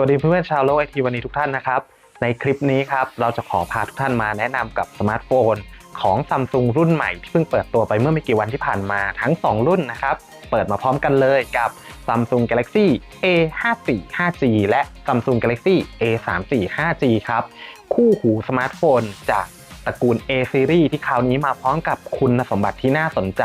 วัสดีเพื่อนๆชาวโลกไอทีวันนี้ทุกท่านนะครับ ในคลิปนี้ครับเราจะขอพาทุกท่านมาแนะนำกับสมาร์ทโฟนของซัมซุงรุ่นใหม่ที่เพิ่งเปิดตัวไปเมื่อไม่กี่วันที่ผ่านมาทั้ง 2 รุ่นนะครับ เปิดมาพร้อมกันเลยกับ Samsung Galaxy A54 5G และ Samsung Galaxy A34 5G ครับ คู่หูสมาร์ทโฟนจาก ตระกูล A Series ที่คราวนี้มาพร้อมกับคุณสมบัติที่น่าสนใจ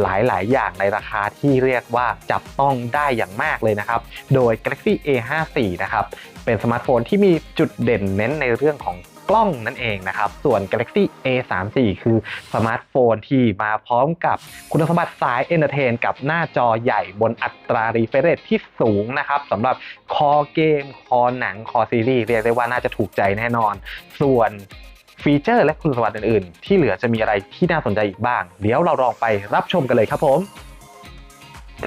หลาย ๆ อย่างในราคาที่เรียกว่าจับต้องได้อย่างมากเลยนะครับ โดย Galaxy A54 นะครับ เป็นสมาร์ทโฟนที่มีจุดเด่นเน้นในเรื่องของกล้องนั่นเองนะครับ ส่วน Galaxy A34 คือสมาร์ทโฟนที่มาพร้อมกับคุณสมบัติสายเอนเตอร์เทนกับหน้าจอใหญ่บนอัตรารีเฟรชที่สูงนะครับสำหรับคอเกม คอหนัง คอซีรีส์เรียกได้ว่าน่าจะถูกใจแน่นอน ส่วน ฟีเจอร์และคุณสมบัติอื่นๆ ที่เหลือจะมีอะไรที่น่าสนใจอีกบ้าง เดี๋ยวเราลองไปรับชมกันเลยครับผม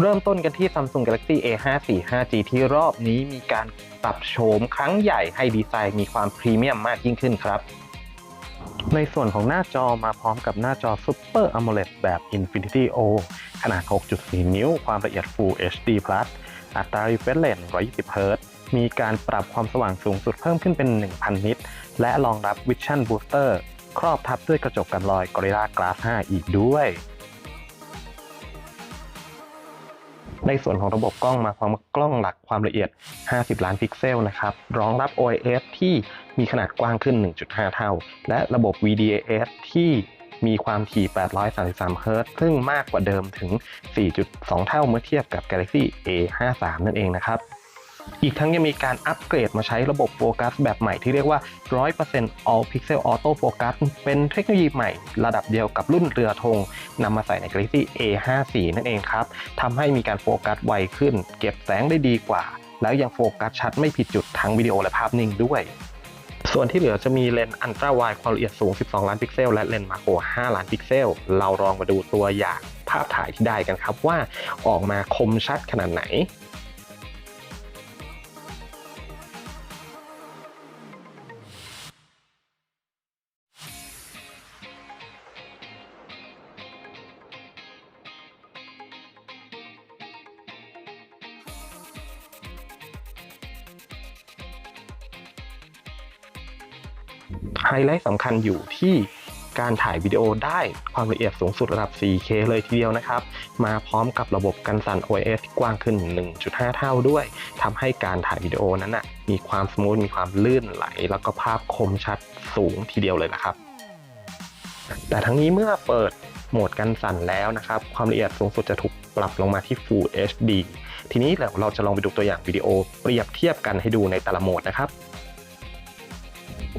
เริ่มต้นกันที่ Samsung Galaxy A54 5G ที่รอบนี้มีการปรับโฉมครั้งใหญ่ให้ดีไซน์มีความพรีเมียมมากยิ่งขึ้นครับ ในส่วนของหน้าจอมาพร้อมกับหน้าจอ Super AMOLED แบบ Infinity O ขนาด 6.4 นิ้ว ความละเอียด Full HD+ อัตรา refresh rate 120 Hz มีการปรับความสว่างสูงสุดเพิ่มขึ้นเป็น 1000 นิต และรองรับ Vision Booster ครอบทับด้วยกระจกกันรอย Gorilla Glass 5 อีกด้วย ในส่วนของระบบกล้องมาพร้อมกับกล้องหลักความละเอียด 50 ล้านพิกเซลนะครับ รองรับ OIS ที่มีขนาดกว้างขึ้น 1.5 เท่า และระบบ VDAS ที่มีความถี่ 833 เฮิรตซ์ซึ่งมากกว่าเดิมถึง 4.2 เท่าเมื่อเทียบกับ Galaxy A53 นั่นเองนะครับ อีกทั้งยังมีการอัปเกรดมาใช้ระบบโฟกัสแบบใหม่ที่เรียกว่า 100% All Pixel Auto Focus เป็นเทคโนโลยีใหม่ระดับเดียวกับรุ่นเรือธงนำมาใส่ใน Galaxy A54 นั่นเองครับทำให้มีการโฟกัสไวขึ้น เก็บแสงได้ดีกว่า แล้วยังโฟกัสชัดไม่ผิดจุดทั้งวิดีโอและภาพนิ่งด้วยส่วนที่เหลือจะมีเลนส์อันตราไวความละเอียดสูง 12 ล้านพิกเซล และเลนส์มาโคร 5 ล้านพิกเซล เราลองมาดูตัวอย่างภาพถ่ายที่ได้กันครับว่าออกมาคมชัดขนาดไหน ไฮไลท์สำคัญอยู่ที่การถ่ายวิดีโอได้ความละเอียดสูงสุดระดับ 4K เลยทีเดียวนะครับ มาพร้อมกับระบบกันสั่น OIS ที่กว้างขึ้น 1.5 เท่าด้วยทำให้การถ่ายวิดีโอนั้นนะมีความสมูท มีความลื่นไหล แล้วก็ภาพคมชัดสูงทีเดียวเลยนะครับ แต่ทั้งนี้เมื่อเปิดโหมดกันสั่นแล้วนะครับ ความละเอียดสูงสุดจะถูกปรับลงมาที่ Full HD ทีนี้เราจะลองไปดูตัวอย่างวิดีโอเปรียบเทียบกันให้ดูในแต่ละโหมดนะครับ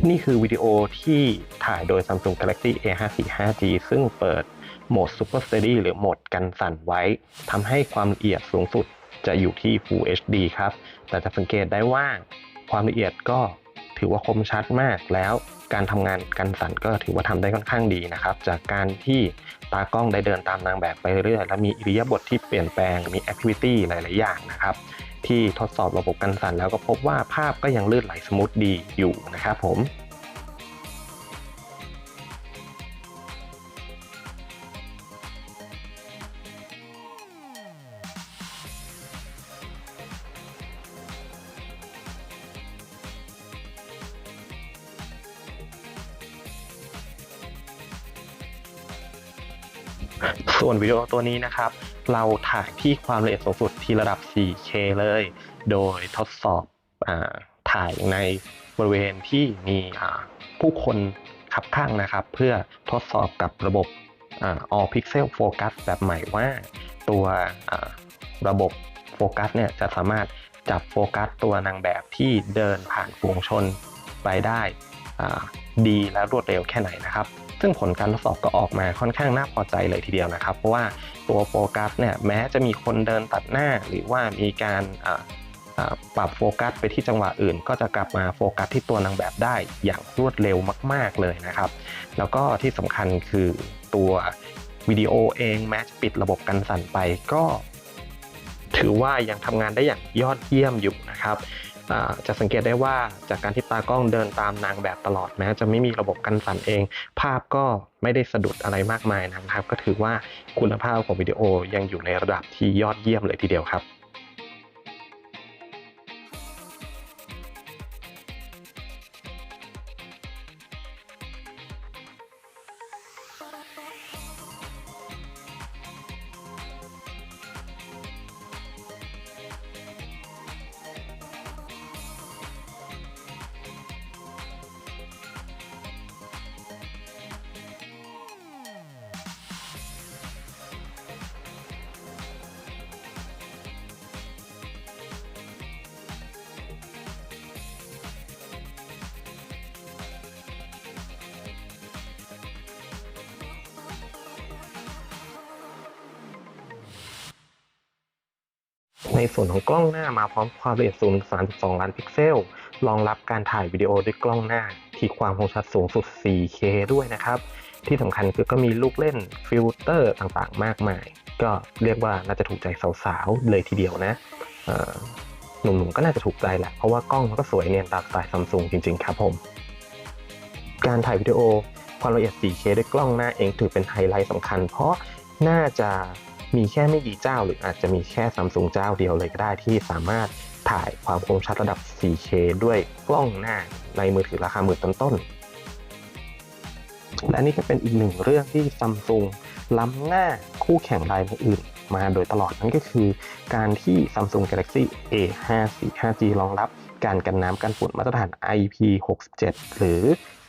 นี่คือวิดีโอที่ถ่ายโดย Samsung Galaxy A54 5G ซึ่งเปิดโหมด Super Steady หรือโหมดกันสั่นไว้ทำให้ความละเอียดสูงสุดจะอยู่ที่ Full HD ครับ แต่จะสังเกตได้ว่าความละเอียดก็ถือว่าคมชัดมากแล้วการทำงานกันสั่นก็ถือว่าทำได้ค่อนข้างดีนะครับ จากการที่ตากล้องได้เดินตามนางแบบไปเรื่อยๆและมีอิริยาบถที่เปลี่ยนแปลงมีแอคทิวิตี้หลาย ๆ อย่างนะครับ ที่ทดสอบระบบกันสั่นแล้วก็พบว่าภาพก็ยังลื่นไหลสมูทดีอยู่นะครับผมส่วนวิดีโอตัวนี้นะครับ เราถ่ายที่ความละเอียดสูงสุดที่ระดับ 4K เลย โดยทดสอบอถ่ายในบริเวณที่มีผู้คนขับข้างนะครับ เพื่อทดสอบกับระบบอา All Pixel Focus แบบใหม่ว่าตัวระบบโฟกัสเนี่ยจะสามารถจับโฟกัสตัวนางแบบที่เดินผ่านฝูงชนไปได้ดีและรวดเร็วแค่ไหนนะครับ ซึ่งผลการทดสอบก็ออกมาค่อนข้างน่าพอใจเลยทีเดียวนะครับ เพราะว่าตัวโฟกัสเนี่ยแม้จะมีคนเดินตัดหน้า หรือว่ามีการปรับโฟกัสไปที่จังหวะอื่น ก็จะกลับมาโฟกัสที่ตัวนางแบบได้อย่างรวดเร็วมาก ๆเลยนะครับ แล้วก็ที่สำคัญคือตัววิดีโอเองแม้จะปิดระบบกันสั่นไปก็ ถือว่ายังทำงานได้อย่างยอดเยี่ยมอยู่นะครับ จะสังเกตได้ว่าจากการที่ตากล้องเดินตามนางแบบตลอดแม้จะไม่มีระบบกันสั่นเอง ภาพก็ไม่ได้สะดุดอะไรมากมายนะครับ ก็ถือว่าคุณภาพของวิดีโอยังอยู่ในระดับที่ยอดเยี่ยมเลยทีเดียวครับ ในส่วนของกล้องหน้ามาพร้อมความละเอียดสูงถึง32 ล้านพิกเซล รองรับการถ่ายวิดีโอด้วยกล้องหน้า ที่ความคมชัดสูงสุด 4K ด้วยนะครับ ที่สำคัญคือก็มีลูกเล่นฟิลเตอร์ต่างๆ มากมาย ก็เรียกว่าน่าจะถูกใจสาวๆ เลยทีเดียวนะหนุ่มๆ ก็น่าจะถูกใจแหละ เพราะว่ากล้องมันก็สวยเนียนตามสไตล์ซัมซุงจริงๆ ครับผม การถ่ายวิดีโอความละเอียด 4K ด้วยกล้องหน้าเองถือเป็นไฮไลท์สำคัญ เพราะน่าจะ มีแค่ไม่กี่เจ้า หรืออาจจะมีแค่ซัมซุงเจ้าเดียวเลยก็ได้ที่สามารถถ่ายความคมชัดระดับ 4K ด้วยกล้องหน้าในมือถือราคาหมื่นต้นๆ และนี่ก็เป็นอีกหนึ่งเรื่องที่ซัมซุงล้ำหน้าคู่แข่งรายอื่นมาโดยตลอดนั่นก็คือ การที่ Samsung Galaxy A54 5G รองรับ การกันน้ำกันฝุ่นมาตรฐาน IP67 หรือ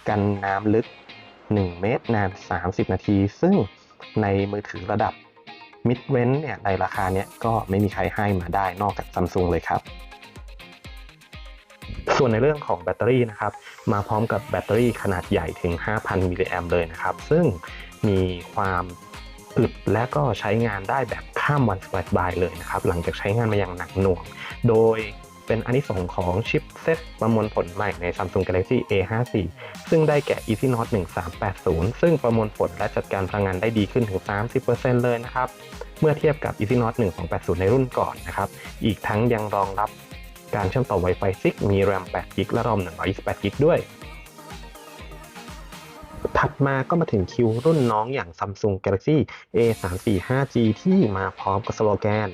กันน้ำลึก 1 เมตรนาน 30 นาที ซึ่งในมือถือระดับ mid r a n g เนี่ยในราคาเนี้ยก็ไม่มีใครให้มาได้นอกจากซัมซุงเลยครับ ส่วนในเรื่องของแบตเตอรี่นะครับ มาพร้อมกับแบตเตอรี่ขนาดใหญ่ถึง 5,000 มิลลิแอมเลยนะครับ ซึ่งมีความอึดและก็ใช้งานได้แบบข้ามวันสบายๆเลยนะครับ หลังจากใช้งานมาอย่างหนักหน่วง โดย เป็นอันที่สงของชิปเซ็ตประมวลผลใหม่ใน Samsung Galaxy A54 ซึ่งได้แก่ Exynos 1380 ซึ่งประมวลผลและจัดการพลังงานได้ดีขึ้นถึง 30%เลยนะครับ เมื่อเทียบกับ Exynos 1280 ในรุ่นก่อนนะครับ อีกทั้งยังรองรับการเชื่อมต่อ Wi-Fi 6 มี RAM 8 g b และ ROM 128 g b ด้วย ถัดมาก็มาถึงคิวรุ่นน้องอย่าง Samsung Galaxy A34 5G ที่มาพร้อมกับสโลแกน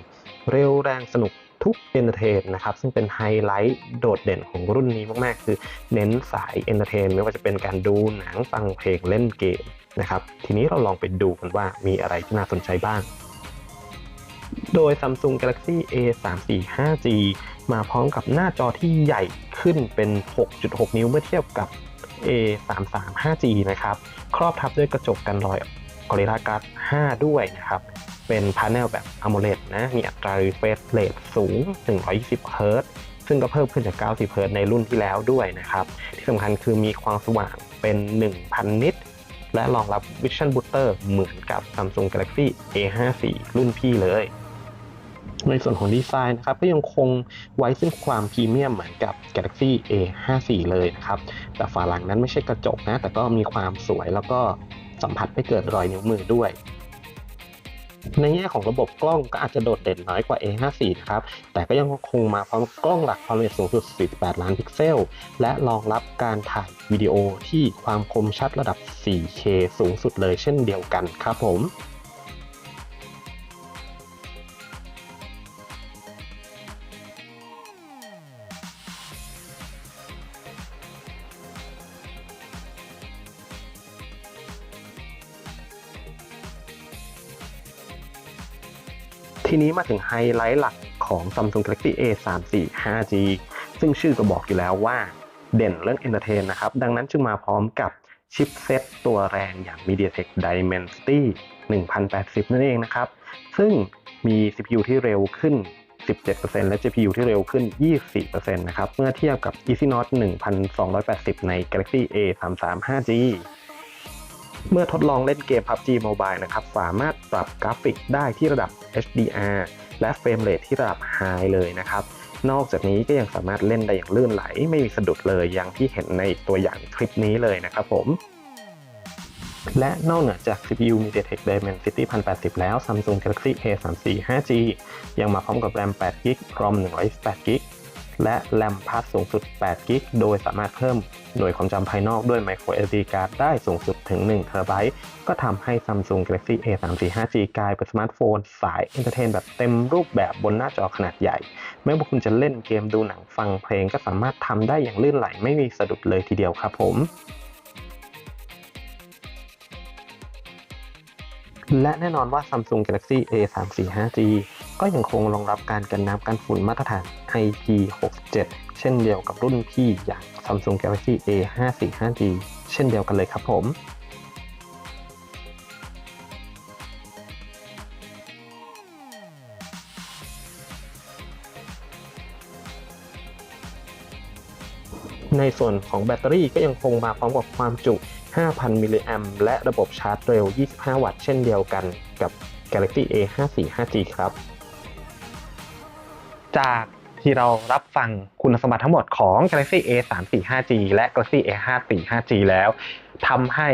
เร็วแรงสนุก ทุกเอนเตอร์เทนนะครับซึ่งเป็นไฮไลท์โดดเด่นของรุ่นนี้มากๆ คือเน้นสายเอนเตอร์เทนไม่ว่าจะเป็นการดูหนังฟังเพลงเล่นเกมนะครับทีนี้เราลองไปดูกันว่ามีอะไรที่น่าสนใจบ้าง โดย Samsung Galaxy A34 5G มาพร้อมกับหน้าจอที่ใหญ่ขึ้นเป็น 6.6 นิ้วเมื่อเทียบกับ A33 5G นะครับ ครอบทับด้วยกระจกกันรอย Gorilla Glass 5 ด้วยนะครับ เป็นพาร์เนลแบบ AMOLED นะ มีอัตรา refresh rate สูง 120 Hz ซึ่งก็เพิ่มขึ้นจาก 90 Hz ในรุ่นที่แล้วด้วยนะครับ ที่สำคัญคือมีความสว่างเป็น 1,000 นิตและรองรับ Vision Booster เหมือนกับ Samsung Galaxy A54 รุ่นพี่เลย ในส่วนของดีไซน์นะครับ ก็ยังคงไว้ซึ่งความพรีเมียมเหมือนกับ Galaxy A54 เลยนะครับ แต่ฝาหลังนั้นไม่ใช่กระจกนะ แต่ก็มีความสวยแล้วก็สัมผัสไม่เกิดรอยนิ้วมือด้วย ในแง่ของระบบกล้องก็อาจจะโดดเด่นน้อยกว่า A54 นะครับ แต่ก็ยังคงมาพร้อมกล้องหลักความละเอียดสูงสุด 48 ล้านพิกเซล และรองรับการถ่ายวิดีโอที่ความคมชัดระดับ 4K สูงสุดเลยเช่นเดียวกันครับผม ทีนี้มาถึงไฮไลท์หลักของ Samsung Galaxy A34 5G ซึ่งชื่อก็บอกอยู่แล้วว่าเด่นเรื่อง Entertain นะครับ ดังนั้นจึงมาพร้อมกับชิปเซ็ตตัวแรงอย่าง MediaTek Dimensity 1080 นั่นเองนะครับ ซึ่งมี CPU ที่เร็วขึ้น 17%และ GPU ที่เร็วขึ้น 24%นะครับ เมื่อเทียบกับ Exynos 1280 ใน Galaxy A33 5G เมื่อทดลองเล่นเกม PUBG Mobile นะครับ สามารถปรับกราฟิกได้ที่ระดับ HDR และเฟรมเรทที่ระดับ High เลยนะครับ นอกจากนี้ก็ยังสามารถเล่นได้อย่างลื่นไหล ไม่มีสะดุดเลยอย่างที่เห็นในตัวอย่างคลิปนี้เลยนะครับผม และนอกเหนือจาก CPU MediaTek Dimensity 1080 แล้ว Samsung Galaxy A34 5G ยังมาพร้อมกับ RAM 8 g b ROM 128 g b และแรมพาสสูงสุด8 g b โดยสามารถเพิ่มหน่วยความจำภายนอกด้วย micro SD card ได้สูงสุดถึง1 t b ก็ทำให้ Samsung Galaxy A34 5G กลายเป็นสมาร์ทโฟน สายเอนเตอร์เทนแบบเต็มรูปแบบบนหน้าจอขนาดใหญ่ ไม่ว่าคุณจะเล่นเกมดูหนังฟังเพลงก็สามารถทำได้อย่างลื่นไหลไม่มีสะดุดเลยทีเดียวครับผมและแน่นอนว่า Samsung Galaxy A34 5G ก็ยังคงรองรับการกันน้ำกันฝุ่นมาตรฐาน IP67 เช่นเดียวกับรุ่นพี่อย่าง Samsung Galaxy A54 5G เช่นเดียวกันเลยครับผมในส่วนของแบตเตอรี่ก็ยังคงมาพร้อมกับความจุ 5,000 มิลลิแอมป์และระบบชาร์จเร็ว 25 วัตต์เช่นเดียวกันกับ Galaxy A54 5G ครับ จากที่เรารับฟังคุณสมบัติทั้งหมดของ Galaxy A 3 4 5G และ Galaxy A 5 4 5G แล้วทำให้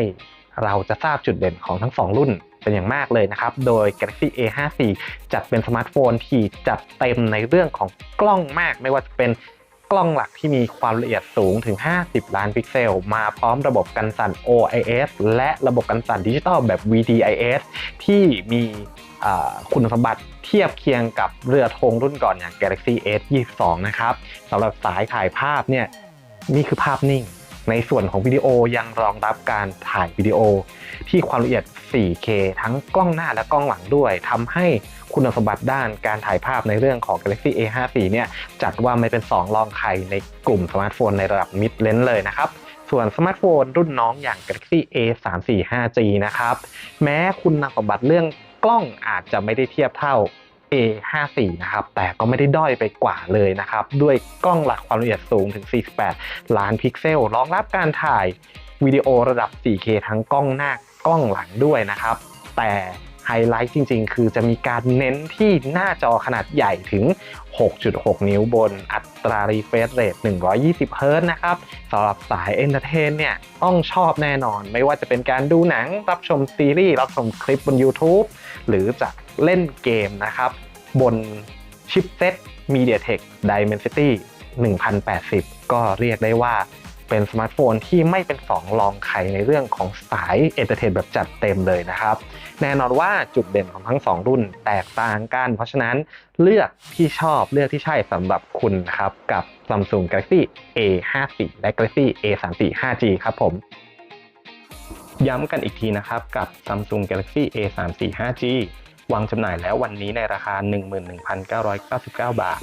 เราจะทราบจุดเด่นของทั้งสองรุ่นเป็นอย่างมากเลยนะครับ โดย Galaxy A 5 4จัดเป็นสมาร์ทโฟนที่จัดเต็มในเรื่องของกล้องมาก ไม่ว่าจะเป็นกล้องหลักที่มีความละเอียดสูงถึง 50 ล้านพิกเซล มาพร้อมระบบกันสั่น OIS และระบบกันสั่นดิจิตอลแบบ VDIS ที่มีคุณสมบัติ เทียบเคียงกับเรือธงรุ่นก่อนอย่าง Galaxy S 22 นะครับสำหรับสายถ่ายภาพเนี่ยนี่คือภาพนิ่ง ในส่วนของวิดีโอยังรองรับการถ่ายวิดีโอ ที่ความละเอียด 4K ทั้งกล้องหน้าและกล้องหลังด้วยทำให้คุณสมบัติด้านการถ่ายภาพในเรื่องของ Galaxy A54 เนี่ยจัดว่าไม่เป็น 2 รองใครในกลุ่มสมาร์ทโฟนในระดับ mid range เลยนะครับส่วนสมาร์ทโฟนรุ่นน้องอย่าง Galaxy A345G นะครับ แม้คุณสมบัติเรื่อง กล้องอาจจะไม่ได้เทียบเท่า A54 นะครับ แต่ก็ไม่ได้ด้อยไปกว่าเลยนะครับ ด้วยกล้องหลักความละเอียดสูงถึง 48 ล้านพิกเซล รองรับการถ่ายวิดีโอระดับ 4K ทั้งกล้องหน้ากล้องหลังด้วยนะครับ แต่ ไฮไลท์จริง ๆ คือจะมีการเน้นที่หน้าจอขนาดใหญ่ถึง 6.6 นิ้วบนอัตรารีเฟรชเรท120 เฮิรตนะครับสำหรับสายเอนเตอร์เทนเนี่ยต้องชอบแน่นอน ไม่ว่าจะเป็นการดูหนัง รับชมซีรีส์ รับชมคลิปบน YouTube หรือจะเล่นเกมนะครับ บนชิปเซ็ต MediaTek Dimensity 1080 ก็เรียกได้ว่า เป็นสมาร์ทโฟนที่ไม่เป็นสองรองใครในเรื่องของสายเอนเตอร์เทนแบบจัดเต็มเลยนะครับ แน่นอนว่าจุดเด่นของทั้ง 2 รุ่นแตกต่างกัน เพราะฉะนั้นเลือกที่ชอบเลือกที่ใช่สำหรับคุณนะครับ กับ Samsung Galaxy A54 และ Galaxy A34 5G ครับผมย้ำกันอีกทีนะครับ กับ Samsung Galaxy A34 5G วางจำหน่ายแล้ววันนี้ในราคา 11,999 บาท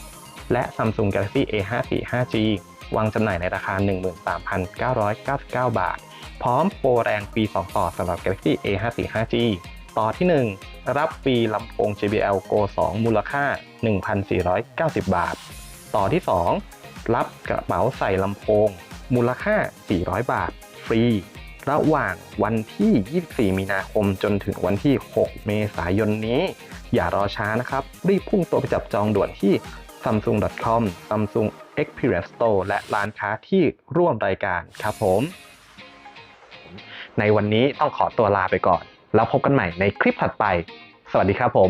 และ Samsung Galaxy A54 5G วางจำหน่ายในราคา 13,999 บาท พร้อมโปรแรงฟรี2 ต่อสำหรับ Galaxy A54 5G ต่อที่ 1 รับฟรีลำโพง JBL Go 2 มูลค่า 1,490 บาท ต่อที่ 2 รับกระเป๋าใส่ลำโพง มูลค่า 400 บาท ฟรี ระหว่างวันที่ 24 มีนาคมจนถึงวันที่ 6 เมษายนนี้ อย่ารอช้านะครับ รีบพุ่งตัวไปจับจองด่วนที่ samsung.com samsung experience store และร้านค้าที่ร่วมรายการครับผม ในวันนี้ต้องขอตัวลาไปก่อน แล้วพบกันใหม่ในคลิปถัดไป สวัสดีครับผม